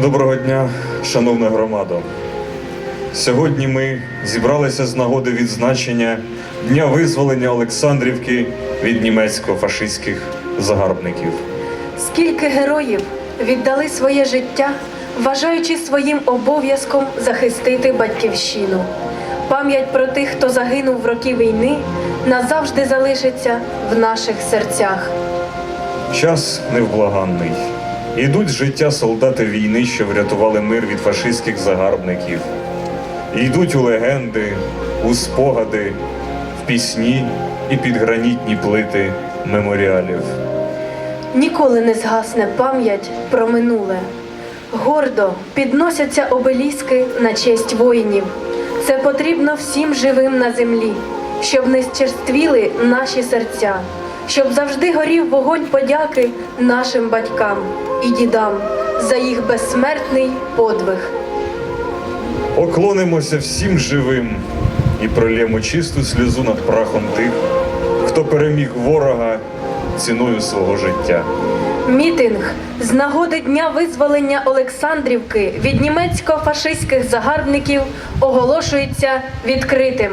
Доброго дня, шановна громада. Сьогодні ми зібралися з нагоди відзначення Дня визволення Олександрівки від німецько-фашистських загарбників. Скільки героїв віддали своє життя, вважаючи своїм обов'язком захистити батьківщину. Пам'ять про тих, хто загинув в роки війни, назавжди залишиться в наших серцях. Час невблаганний. Ідуть з життя солдати війни, що врятували мир від фашистських загарбників. Йдуть у легенди, у спогади, в пісні і під гранітні плити меморіалів. Ніколи не згасне пам'ять про минуле. Гордо підносяться обеліски на честь воїнів. Це потрібно всім живим на землі, щоб не щерствіли наші серця, щоб завжди горів вогонь подяки нашим батькам і дідам за їх безсмертний подвиг. Поклонимося всім живим і прольємо чисту сльозу над прахом тих, хто переміг ворога ціною свого життя. Мітинг з нагоди дня визволення Олександрівки від німецько-фашистських загарбників оголошується відкритим.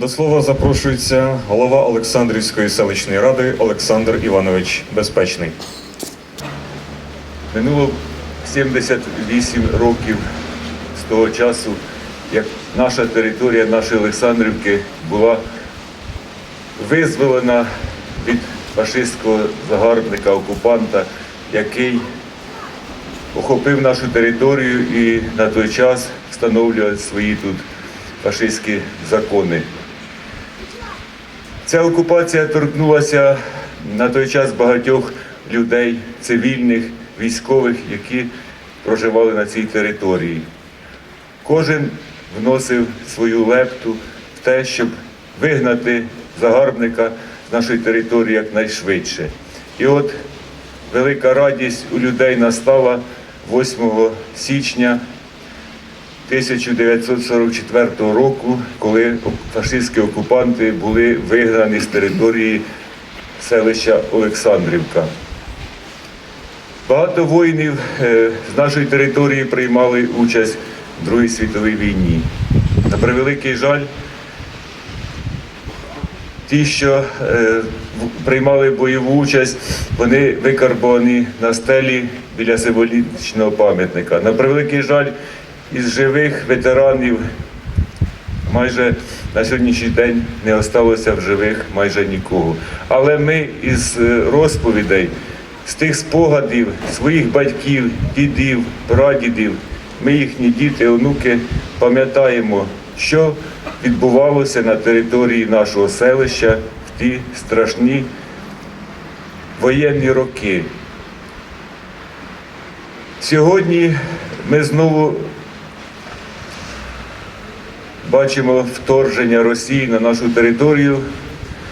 До слова запрошується голова Олександрівської селищної ради Олександр Іванович Безпечний. Минуло 78 років з того часу, як наша територія нашої Олександрівки була визволена від фашистського загарбника, окупанта, який охопив нашу територію і на той час встановлював свої тут фашистські закони. Ця окупація торкнулася на той час багатьох людей, цивільних, військових, які проживали на цій території. Кожен вносив свою лепту в те, щоб вигнати загарбника з нашої території якнайшвидше. І от велика радість у людей настала 8 січня 1944 року, коли фашистські окупанти були вигнані з території селища Олександрівка. Багато воїнів е, з нашої території приймали участь в Другій світовій війні. На превеликий жаль, ті, що е, приймали бойову участь, вони викарбовані на стелі біля символічного пам'ятника. На превеликий жаль, із живих ветеранів майже на сьогоднішній день не осталося в живих майже нікого. Але ми із е, розповідей, з тих спогадів своїх батьків, дідів, прадідів, ми їхні діти, онуки пам'ятаємо, що відбувалося на території нашого селища в ті страшні воєнні роки. Сьогодні ми знову бачимо вторження Росії на нашу територію,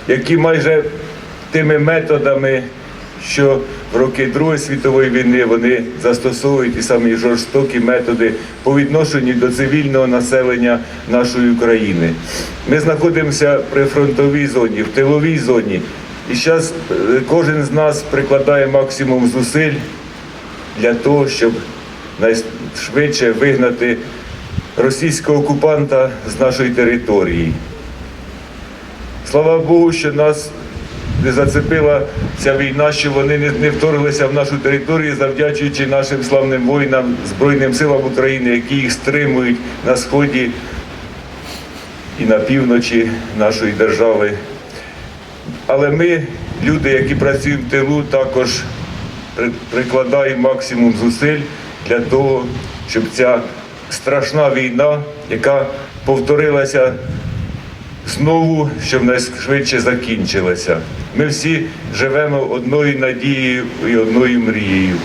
які майже тими методами, що в роки Другої світової війни вони застосовують ті самі жорстокі методи по відношенню до цивільного населення нашої України. Ми знаходимося при фронтовій зоні, в тиловій зоні. І зараз кожен з нас прикладає максимум зусиль для того, щоб найшвидше вигнати російського окупанта з нашої території. Слава Богу, що нас не зацепила ця війна, що вони не, вторглися в нашу територію, завдячуючи нашим славним воїнам, Збройним силам України, які їх стримують на сході і на півночі нашої держави Але ми, люди, які працюємо в тилу, також прикладаємо максимум зусиль для того, щоб ця страшна війна, яка повторилася знову, щоб найшвидше закінчилася. Ми всі живемо одною надією і одною мрією.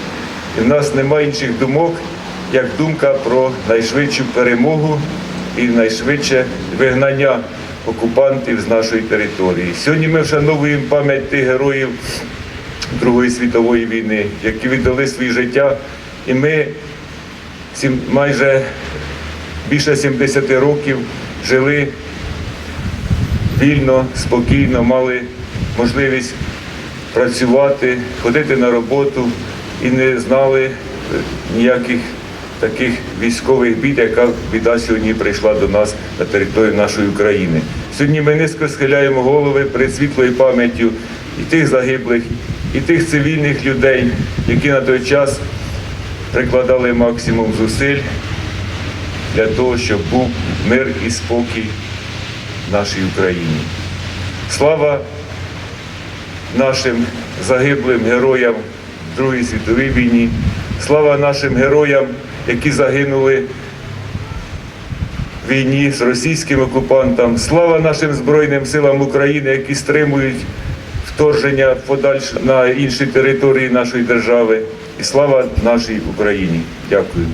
І в нас немає інших думок, як думка про найшвидшу перемогу і найшвидше вигнання окупантів з нашої території. Сьогодні ми вшановуємо пам'ять тих героїв Другої світової війни, які віддали своє життя, і ми майже більше 70 років жили вільно, спокійно, мали можливість працювати, ходити на роботу і не знали е, ніяких таких військових бід, яка біда сьогодні прийшла до нас на територію нашої України. Сьогодні ми низько схиляємо голови перед світлою пам'яттю і тих загиблих, і тих цивільних людей, які на той час прикладали максимум зусиль для того, щоб був мир і спокій в нашій Україні. Слава нашим загиблим героям в Другій світовій війні, слава нашим героям, які загинули в війні з російським окупантом, слава нашим Збройним силам України, які стримують вторження подальше на інші території нашої держави. І слава нашій Україні. Дякую.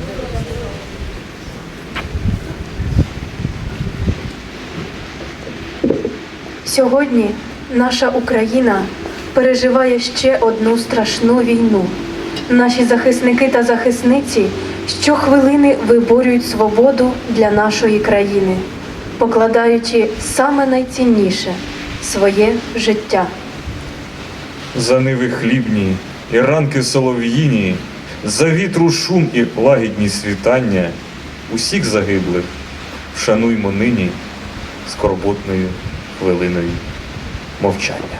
Сьогодні наша Україна переживає ще одну страшну війну. Наші захисники та захисниці щохвилини виборюють свободу для нашої країни, покладаючи саме найцінніше своє життя. За ниви хлібні і ранки солов'їні, за вітру шум і лагідні світання, усіх загиблих вшануймо нині скорботною хвилиною мовчання.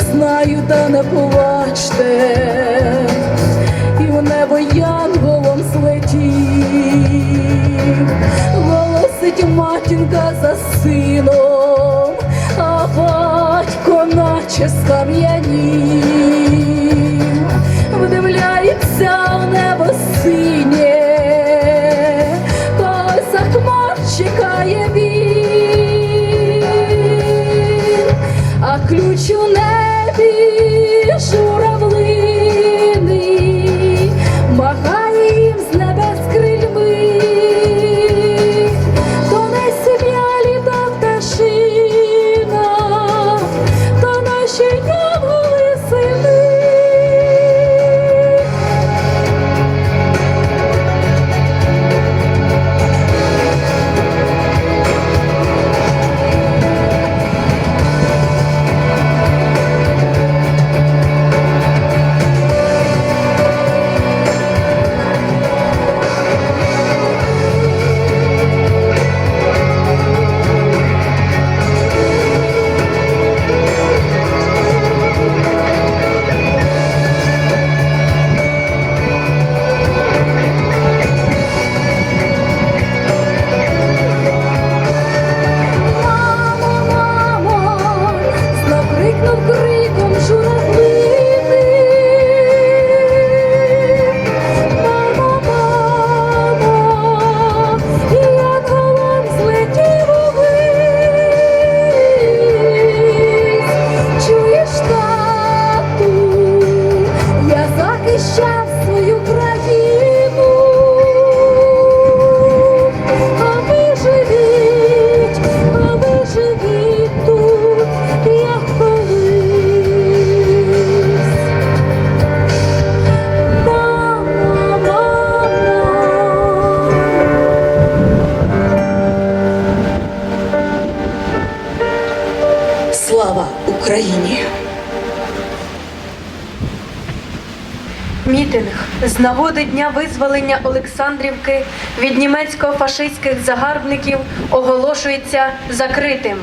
знаю, та не плачте, і в небо янголом злетів, голосить матінка за сином, а батько наче скам'янів, вдивляється Україні! Мітинг з нагоди дня визволення Олександрівки від німецько-фашистських загарбників оголошується закритим.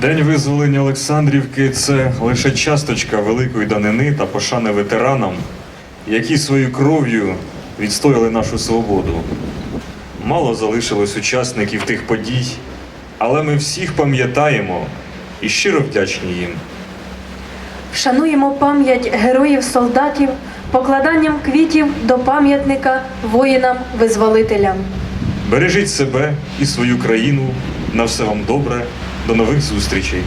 День визволення Олександрівки це лише часточка великої данини та пошани ветеранам, які своєю кров'ю відстояли нашу свободу. Мало залишилось учасників тих подій, але ми всіх пам'ятаємо і щиро вдячні їм. Вшануємо пам'ять героїв-солдатів покладанням квітів до пам'ятника воїнам-визволителям. Бережіть себе і свою країну. На все вам добре. До нових зустрічей.